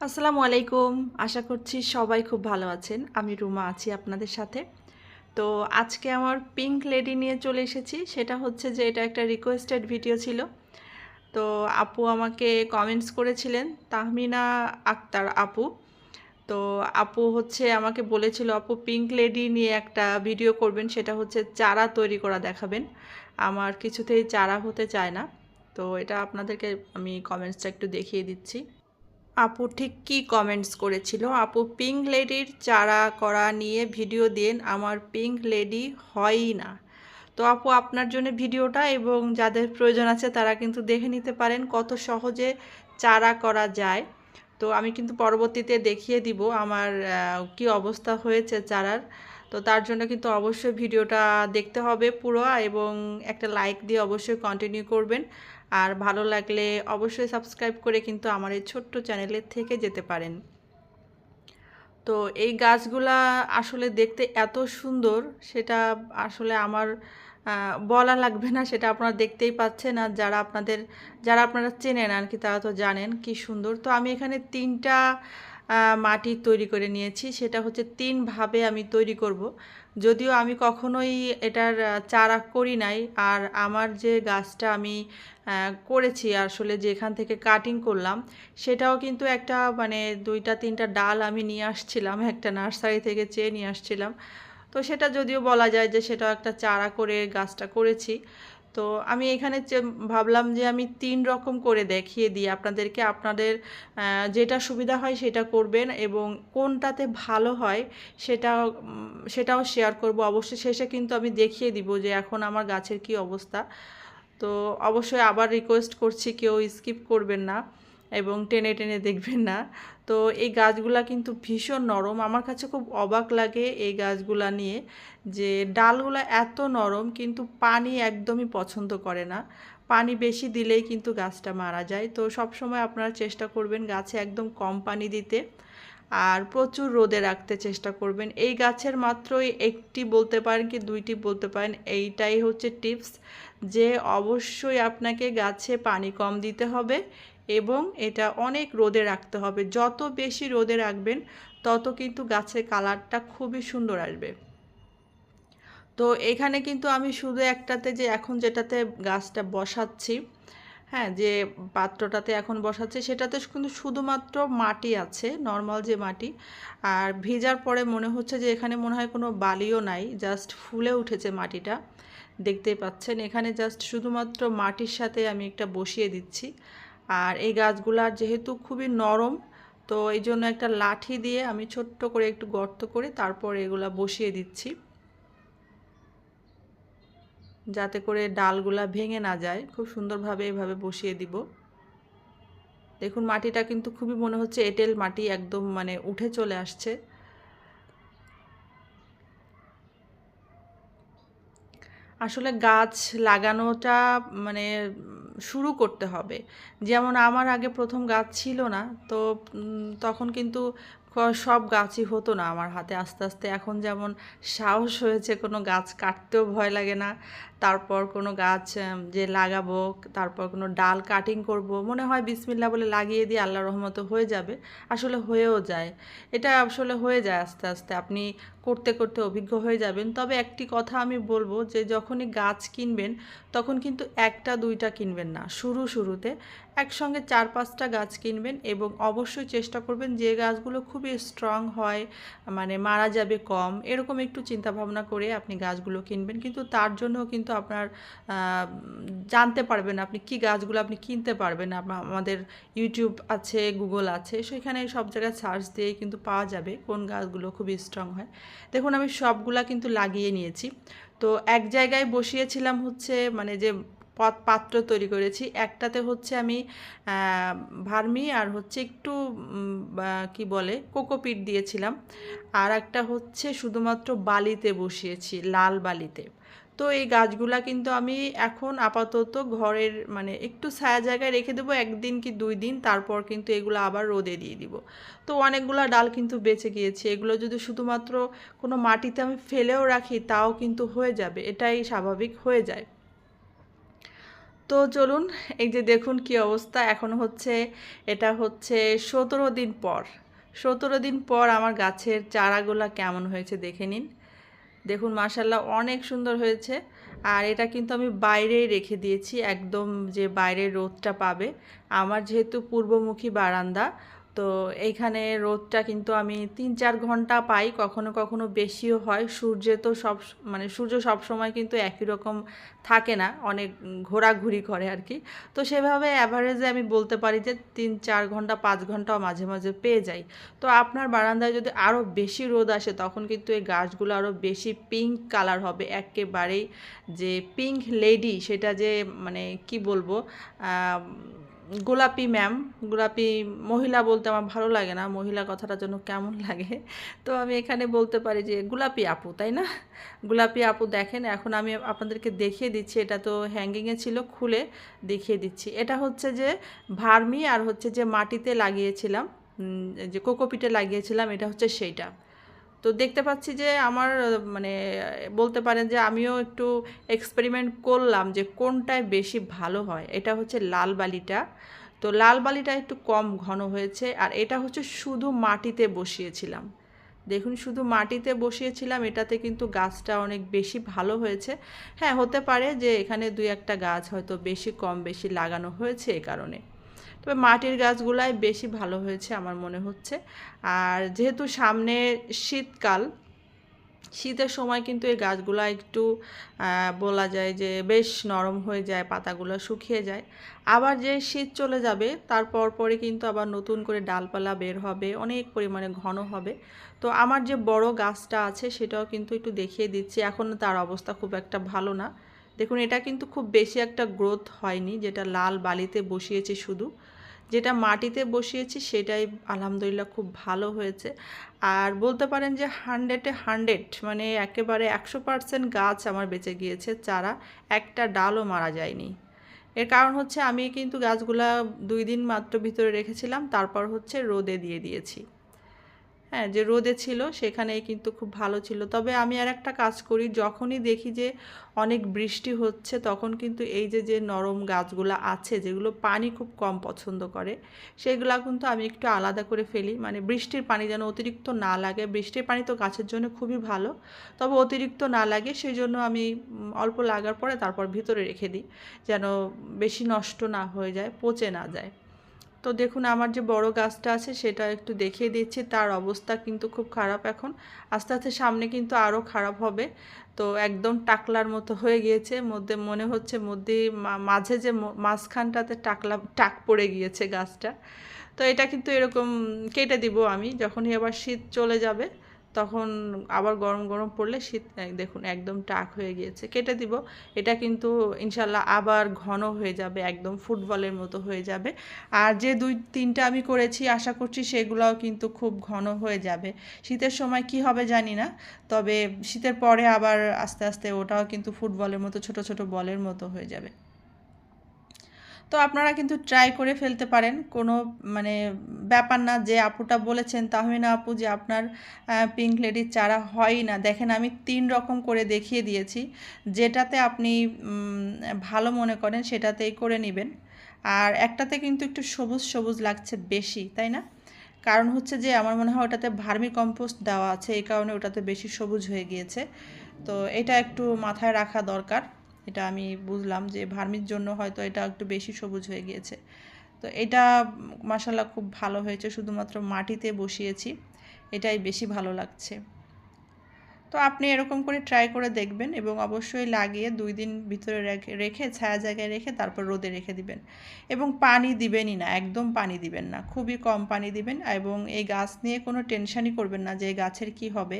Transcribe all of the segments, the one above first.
আসসালামু আলাইকুম। আশা করছি সবাই খুব ভালো আছেন। আমি রুমা আছি আপনাদের সাথে। তো আজকে আমার পিঙ্ক লেডি নিয়ে চলে এসেছি। সেটা হচ্ছে যে এটা একটা রিকোয়েস্টেড ভিডিও ছিল। তো আপু আমাকে কমেন্টস করেছিলেন, তাহমিনা আক্তার আপু। তো আপু হচ্ছে আমাকে বলেছিল, আপু পিঙ্ক লেডি নিয়ে একটা ভিডিও করবেন। সেটা হচ্ছে চারা তৈরি করা দেখাবেন। আমার কিছুতেই চারা হতে চায় না। তো এটা আপনাদেরকে আমি কমেন্টসটা একটু দেখিয়ে দিচ্ছি। আপু ঠিক কী কমেন্টস করেছিল? আপু পিঙ্ক লেডির চারা করা নিয়ে ভিডিও দেন, আমার পিঙ্ক লেডি হয়ই না। তো আপু, আপনার জন্য ভিডিওটা এবং যাদের প্রয়োজন আছে তারা কিন্তু দেখে নিতে পারেন কত সহজে চারা করা যায়। তো আমি কিন্তু পরবর্তীতে দেখিয়ে দিব আমার কি অবস্থা হয়েছে চারার। তো তার জন্য কিন্তু অবশ্যই ভিডিওটা দেখতে হবে পুরো এবং একটা লাইক দিয়ে অবশ্যই কন্টিনিউ করবেন। আর ভালো লাগলে অবশ্যই সাবস্ক্রাইব করে কিন্তু আমার এই ছোট্ট চ্যানেলে থেকে যেতে পারেন। তো এই গাছগুলা আসলে দেখতে এত সুন্দর, সেটা আসলে আমার বলা লাগবে না, সেটা আপনারা দেখতেই পাচ্ছেন। আর যারা আপনাদের, যারা আপনারা চেনেন আর কি, তারা তো জানেন কি সুন্দর। তো আমি এখানে তিনটা মাটি তৈরি করে নিয়েছি। সেটা হচ্ছে তিনভাবে আমি তৈরি করব। যদিও আমি কখনোই এটার চারা করি নাই। আর আমার যে গাছটা আমি করেছি, আসলে যেখান থেকে কাটিং করলাম, সেটাও কিন্তু একটা মানে দুইটা, তিনটা ডাল আমি নিয়ে আসছিলাম, একটা নার্সারি থেকে চেয়ে নিয়ে আসছিলাম। তো সেটা যদিও বলা যায় যে সেটাও একটা চারা করে গাছটা করেছি। তো আমি এখানে ভাবলাম যে আমি তিন রকম করে দেখিয়ে দিই। আপনাদেরকে আপনাদের যেটা সুবিধা হয় সেটা করবেন এবং কোনটাতে ভালো হয় সেটা সেটাও শেয়ার করব। অবশ্যই শেষে কিন্তু আমি দেখিয়ে দিব যে এখন আমার গাছের কি অবস্থা। তো অবশ্যই আবার রিকোয়েস্ট করছি, কেউ স্কিপ করবেন না। এবং টেনে টেনে দেখবেন না। তো এই গাছগুলা কিন্তু ভীষণ নরম। আমার কাছে খুব অবাক লাগে এই গাছগুলা নিয়ে যে ডালগুলা এত নরম কিন্তু পানি একদমই পছন্দ করে না। পানি বেশি দিলেই কিন্তু গাছটা মারা যায়। তো সব সময় আপনারা চেষ্টা করবেন গাছে একদম কম পানি দিতে আর প্রচুর রোদে রাখতে চেষ্টা করবেন। এই গাছের মাত্রই একটি বলতে পারেন কি দুইটি বলতে পারেন, এইটাই হচ্ছে টিপস যে অবশ্যই আপনাকে গাছে পানি কম দিতে হবে এবং এটা অনেক রোদে রাখতে হবে। যত বেশি রোদে রাখবেন, তত কিন্তু গাছের কালারটা খুবই সুন্দর আসবে। তো এখানে কিন্তু আমি শুধু একটাতে যে এখন যেটাতে গাছটা বসাচ্ছি হ্যাঁ যে পাত্রটাতে এখন বসাচ্ছি, সেটাতে কিন্তু শুধুমাত্র মাটি আছে, নর্মাল যে মাটি। আর ভেজার পরে মনে হচ্ছে যে এখানে মনে হয় কোনো বালিও নাই, জাস্ট ফুলে উঠেছে মাটিটা। দেখতেই পাচ্ছেন, এখানে জাস্ট শুধুমাত্র মাটির সাথে আমি একটা বসিয়ে দিচ্ছি। আর এই গাছগুলার যেহেতু খুবই নরম, তো এই জন্য একটা লাঠি দিয়ে আমি ছোট্ট করে একটু গর্ত করে তারপর এগুলা বসিয়ে দিচ্ছি। যাতে করে ডালগুলা ভেঙে না যায়, খুব সুন্দরভাবে এভাবে বসিয়ে দিব। দেখুন, মাটিটা কিন্তু খুবই মনে হচ্ছে এঁটেল মাটি একদম মানে উঠে চলে আসছে। আসলে গাছ লাগানোটা মানে শুরু করতে হবে। যেমন আমার আগে প্রথম গাছ ছিল না, তো তখন কিন্তু সব গাছই হতো না আমার হাতে। আস্তে আস্তে এখন যেমন সাহস হয়েছে কোনো গাছ কাটতেও ভয় লাগে না। তারপর কোনো গাছ যে লাগাবো, তারপর কোনো ডাল কাটিং করব, মনে হয় বিসমিল্লা বলে লাগিয়ে দিয়ে আল্লাহ রহমতে হয়ে যাবে। আসলে হয়েও যায়। এটা আসলে হয়ে যায় আস্তে আস্তে। আপনি করতে করতে অভিজ্ঞ হয়ে যাবেন। তবে একটি কথা আমি বলব যে, যখনই গাছ কিনবেন, তখন কিন্তু একটা, দুইটা কিনবেন না। শুরু, শুরুতে একসঙ্গে চার, পাঁচটা গাছ কিনবেন এবং অবশ্যই চেষ্টা করবেন যে, গাছগুলো খুবই স্ট্রং হয় মানে মারা যাবে কম, এরকম একটু চিন্তা ভাবনা করে আপনি গাছগুলো কিনবেন। কিন্তু তার জন্য কিন্তু আপনার জানতে পারবেন আপনি কি গাছগুলো আপনি কিনতে পারবেন। আমাদের ইউটিউব আছে গুগল আছে, সেখানে সব জায়গায় সার্চ দিয়েই কিন্তু পাওয়া যাবে কোন গাছগুলো খুবই স্ট্রং হয়। দেখুন, আমি সবগুলা কিন্তু লাগিয়ে নিয়েছি। তো এক জায়গায় বসিয়েছিলাম হচ্ছে মানে যে পাত্র তৈরি করেছি, একটাতে হচ্ছে আমি ভার্মি আর হচ্ছে একটু কি বলে কোকোপিট দিয়েছিলাম। আর একটা হচ্ছে শুধুমাত্র বালিতে বসিয়েছি, লাল বালিতে। তো এই গাছগুলা কিন্তু আমি এখন আপাতত ঘরের মানে একটু ছায়া জায়গায় রেখে দেবো, একদিন কি দুই দিন, তারপর কিন্তু এগুলো আবার রোদে দিয়ে দিব। তো অনেকগুলা ডাল কিন্তু বেঁচে গিয়েছে, এগুলো যদি শুধুমাত্র কোনো মাটিতে আমি ফেলেও রাখি তাও কিন্তু হয়ে যাবে, এটাই স্বাভাবিক হয়ে যায়। তো চলুন, এই যে দেখুন কি অবস্থা, এখন হচ্ছে, এটা হচ্ছে সতেরো দিন পর, সতেরো দিন পর আমার গাছের চারাগুলা কেমন হয়েছে দেখে নিন। দেখুন মাসাল্লাহ অনেক সুন্দর হয়েছে। আর এটা কিন্তু আমি বাইরেই রেখে দিয়েছি, একদম যে বাইরের রোদটা পাবে। আমার যেহেতু পূর্বমুখী বারান্দা তো এইখানে রোদটা কিন্তু আমি তিন চার ঘণ্টা পাই, কখনো কখনো বেশিও হয়। সূর্যে তো সব মানে সূর্য সব সময় কিন্তু একই রকম থাকে না, অনেক ঘোরাঘুরি করে আর কি তো সেভাবে অ্যাভারেজে আমি বলতে পারি যে তিন চার ঘণ্টা, পাঁচ ঘন্টাও মাঝে মাঝে পেয়ে যাই। তো আপনার বারান্দায় যদি আরও বেশি রোদ আসে, তখন কিন্তু এই গাছগুলো আরও বেশি পিঙ্ক কালার হবে। একেবারেই যে পিঙ্ক লেডি সেটা যে মানে কি বলব গোলাপি ম্যাম, গোলাপি মহিলা বলতে আমার ভালো লাগে না, মহিলা কথাটা জন্য কেমন লাগে। তো আমি এখানে বলতে পারি যে গোলাপি আপু, তাই না? গোলাপি আপু দেখেন, এখন আমি আপনাদেরকে দেখিয়ে দিচ্ছি, এটা তো হ্যাঙ্গিংয়ে ছিল, খুলে দেখিয়ে দিচ্ছি। এটা হচ্ছে যে ভার্মি আর হচ্ছে যে মাটিতে লাগিয়েছিলাম যে কোকোপিটে লাগিয়েছিলাম, এটা হচ্ছে সেইটা। তো দেখতে পাচ্ছি যে আমার মানে বলতে পারেন যে আমিও একটু এক্সপেরিমেন্ট করলাম যে কোনটায় বেশি ভালো হয়। এটা হচ্ছে লাল বালিটা। তো লাল বালিটা একটু কম ঘন হয়েছে আর এটা হচ্ছে শুধু মাটিতে বসিয়েছিলাম। দেখুন, শুধু মাটিতে বসিয়েছিলাম, এটাতে কিন্তু গাছটা অনেক বেশি ভালো হয়েছে। হ্যাঁ হতে পারে যে এখানে দুই একটা গাছ হয়তো বেশি কম, বেশি লাগানো হয়েছে এ কারণে। তবে মাটির গাছগুলাই বেশি ভালো হয়েছে আমার মনে হচ্ছে। আর যেহেতু সামনে শীতকাল, শীতের সময় কিন্তু এই গাছগুলো একটু বলা যায় যে বেশ নরম হয়ে যায়, পাতাগুলো শুকিয়ে যায়। আবার যে শীত চলে যাবে তারপর পরে কিন্তু আবার নতুন করে ডালপালা বের হবে, অনেক পরিমাণে ঘন হবে। তো আমার যে বড় গাছটা আছে, সেটাও কিন্তু একটু দেখিয়ে দিচ্ছি। এখন তার অবস্থা খুব একটা ভালো না। দেখুন, এটা কিন্তু খুব বেশি একটা গ্রোথ হয়নি, যেটা লাল বালিতে বসিয়েছি শুধু। যেটা মাটিতে বসিয়েছি সেটাই আলহামদুলিল্লাহ খুব ভালো হয়েছে। আর বলতে পারেন যে হান্ড্রেডে হান্ড্রেড মানে একেবারে একশো পার্সেন্ট গাছ আমার বেঁচে গিয়েছে, চারা একটা ডালও মারা যায়নি। এর কারণ হচ্ছে আমি কিন্তু গাছগুলা দুই দিন মাত্র ভিতরে রেখেছিলাম, তারপর হচ্ছে রোদে দিয়ে দিয়েছি। হ্যাঁ যে রোদে ছিল সেখানেই কিন্তু খুব ভালো ছিল। তবে আমি আর একটা কাজ করি, যখনই দেখি যে অনেক বৃষ্টি হচ্ছে তখন কিন্তু এই যে যে নরম গাছগুলো আছে, যেগুলো পানি খুব কম পছন্দ করে, সেগুলো কিন্তু আমি একটু আলাদা করে ফেলি। মানে বৃষ্টির পানি যেন অতিরিক্ত না লাগে। বৃষ্টির পানি তো গাছের জন্য খুবই ভালো, তবে অতিরিক্ত না লাগে সেই জন্য আমি অল্প লাগার পরে তারপর ভিতরে রেখে দিই, যেন বেশি নষ্ট না হয়ে যায়, পচে না যায়। তো দেখুন, আমার যে বড় গাছটা আছে সেটা একটু দেখিয়ে দিচ্ছি। তার অবস্থা কিন্তু খুব খারাপ এখন। আস্তে আস্তে সামনে কিন্তু আরও খারাপ হবে। তো একদম টাকলার মতো হয়ে গিয়েছে। মধ্যে মনে হচ্ছে মধ্যে মাঝে যে মাঝখানটাতে টাকলা, টাক পড়ে গিয়েছে গাছটা। তো এটা কিন্তু এরকম কেটে দিব আমি। যখনই আবার শীত চলে যাবে তখন আবার গরম গরম পড়লে শীত দেখুন একদম টাক হয়ে গিয়েছে। কেটে দিব। এটা কিন্তু ইনশাল্লাহ আবার ঘন হয়ে যাবে, একদম ফুটবলের মতো হয়ে যাবে। আর যে দুই, তিনটা আমি করেছি, আশা করছি সেগুলোও কিন্তু খুব ঘন হয়ে যাবে। শীতের সময় কি হবে জানি না, তবে শীতের পরে আবার আস্তে আস্তে ওটাও কিন্তু ফুটবলের মতো, ছোট ছোট বলের মতো হয়ে যাবে। তো আপনারা কিন্তু ট্রাই করে ফেলতে পারেন। কোনো মানে ব্যাপার না যে আপুটা বলেছেন তাহমিনা আপু যে আপনার পিঙ্ক লেডির চারা হয় না। দেখেন আমি তিন রকম করে দেখিয়ে দিয়েছি। যেটাতে আপনি ভালো মনে করেন সেটাতেই করে নেবেন। আর একটাতে কিন্তু একটু সবুজ সবুজ লাগছে বেশি, তাই না? কারণ হচ্ছে যে আমার মনে হয় ওটাতে ভার্মি কম্পোস্ট দেওয়া আছে, এই কারণে ওটাতে বেশি সবুজ হয়ে গিয়েছে। তো এটা একটু মাথায় রাখা দরকার। এটা আমি বুঝলাম যে ভার্মির জন্য হয়তো এটা একটু বেশি সবুজ হয়ে গিয়েছে। তো এটা মাসাল্লাহ খুব ভালো হয়েছে, শুধুমাত্র মাটিতে বসিয়েছি, এটাই বেশি ভালো লাগছে। তো আপনি এরকম করে ট্রাই করে দেখবেন এবং অবশ্যই লাগিয়ে দুই দিন ভিতরে রেখে ছায়া জায়গায় রেখে তারপর রোদে রেখে দিবেন। এবং পানি দিবেনই না, একদম পানি দিবেন না, খুবই কম পানি দিবেন এবং এই গাছ নিয়ে কোনো টেনশানই করবেন না যে গাছের কি হবে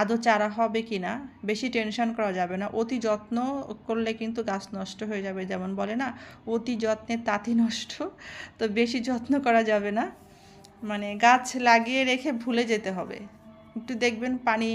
আদৌ চারা হবে কি না, বেশি টেনশন করা যাবে না। অতি যত্ন করলে কিন্তু গাছ নষ্ট হয়ে যাবে, যেমন বলে না, অতি যত্নে তাঁতি নষ্ট, তো বেশি যত্ন করা যাবে না। মানে গাছ লাগিয়ে রেখে ভুলে যেতে হবে। একটু দেখবেন পানি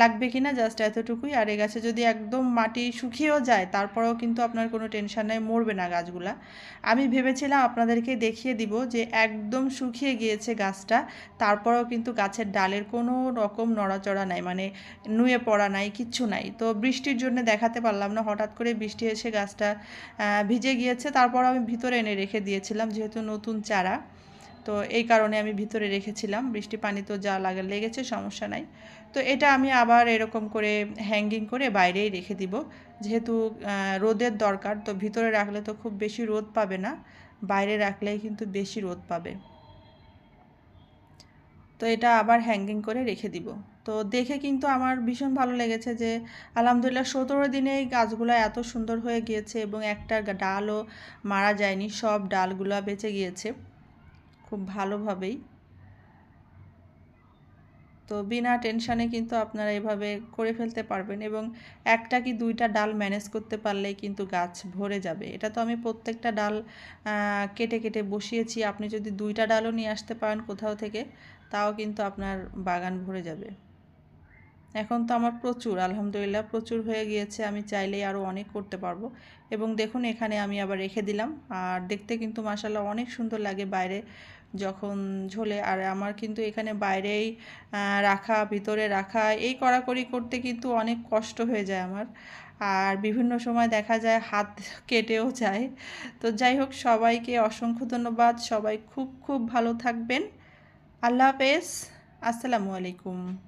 লাগবে কি না জাস্ট এতটুকুই। আর এই গাছে যদি একদম মাটি শুকিয়েও যায়, তারপরেও কিন্তু আপনার কোনো টেনশন নেই, মরবে না গাছগুলা। আমি ভেবেছিলাম আপনাদেরকে দেখিয়ে দিব যে একদম শুকিয়ে গিয়েছে গাছটা, তারপরেও কিন্তু গাছের ডালের কোনো রকম নড়াচড়া নাই মানে নুয়ে পড়া নাই, কিচ্ছু নাই। তো বৃষ্টির জন্য দেখাতে পারলাম না, হঠাৎ করে বৃষ্টি এসে গাছটা ভিজে গিয়েছে। তারপর আমি ভিতরে এনে রেখে দিয়েছিলাম, যেহেতু নতুন চারা। তো এই কারণে আমি ভিতরে রেখেছিলাম। বৃষ্টি পানি তো যা লাগে লেগেছে, সমস্যা নাই। তো এটা আমি আবার এরকম করে হ্যাঙ্গিং করে বাইরেই রেখে দিব। যেহেতু রোদের দরকার, তো ভিতরে রাখলে তো খুব বেশি রোদ পাবে না। বাইরে রাখলেই কিন্তু বেশি রোদ পাবে। তো এটা আবার হ্যাঙ্গিং করে রেখে দিব। তো দেখে কিন্তু আমার ভীষণ ভালো লেগেছে যে, আলহামদুলিল্লাহ সতেরো দিনে এই গাছগুলো এত সুন্দর হয়ে গিয়েছে এবং একটা ডালও মারা যায়নি, সব ডালগুলো বেঁচে গিয়েছে। খুব ভালোভাবেই। তো বিনা টেনশানে কিন্তু আপনারা এভাবে করে ফেলতে পারবেন এবং একটা কি দুইটা ডাল ম্যানেজ করতে পারলেই কিন্তু গাছ ভরে যাবে। এটা তো আমি প্রত্যেকটা ডাল কেটে কেটে বসিয়েছি। আপনি যদি দুইটা ডালও নিয়ে আসতে পারেন কোথাও থেকে, তাও কিন্তু আপনার বাগান ভরে যাবে। এখন তো আমার প্রচুর, আলহামদুলিল্লাহ প্রচুর হয়ে গিয়েছে। আমি চাইলেই আরও অনেক করতে পারব। এবং দেখুন এখানে আমি আবার রেখে দিলাম। আর দেখতে কিন্তু মাসাল্লাহ অনেক সুন্দর লাগে বাইরে। যখন ঝোলে। আর আমার কিন্তু এখানে বাইরেই রাখা, ভিতরে রাখা, এই কড়াকড়ি করতে কিন্তু অনেক কষ্ট হয়ে যায় আমার। আর বিভিন্ন সময় দেখা যায় হাত কেটেও যায়। তো যাই হোক, সবাইকে অসংখ্য ধন্যবাদ। সবাই খুব খুব ভালো থাকবেন। আল্লাহ হাফেজ। আসসালামু আলাইকুম।